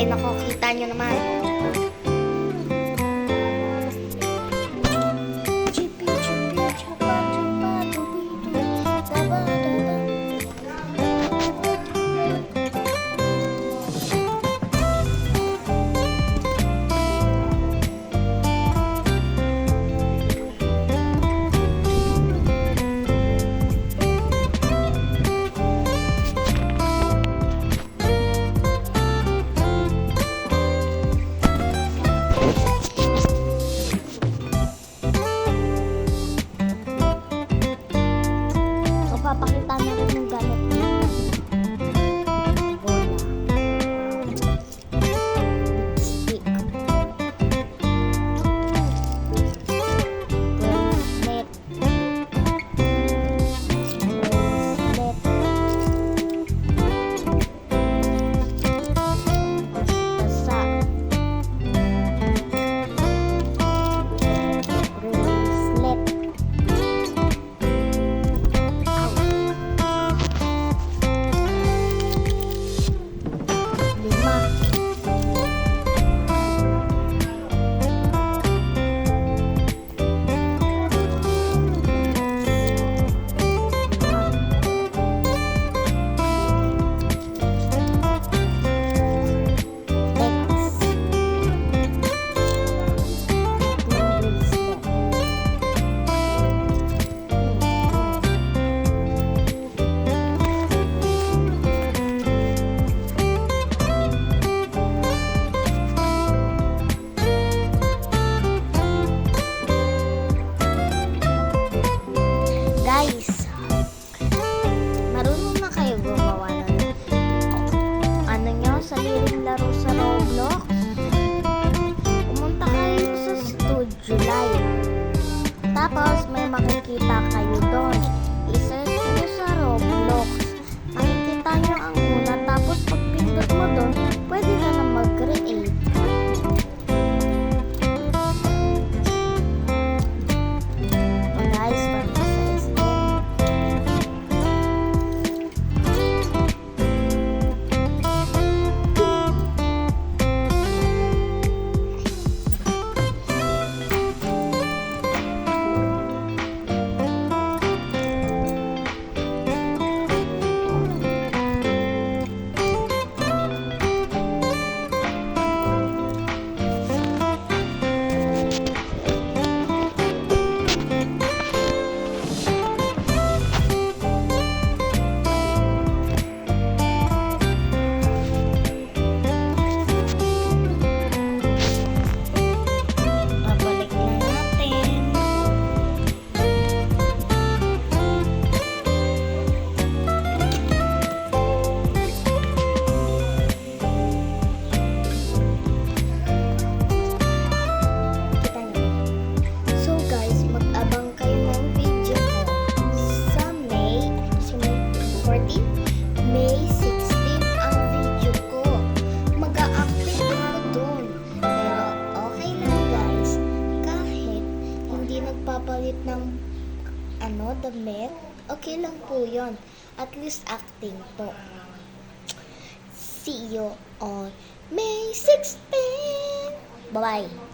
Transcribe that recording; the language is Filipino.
Ay, nakukita nyo naman. papakita na rin ano, the Met, okay lang po yon. At least acting po. See you on May 16! Bye-bye!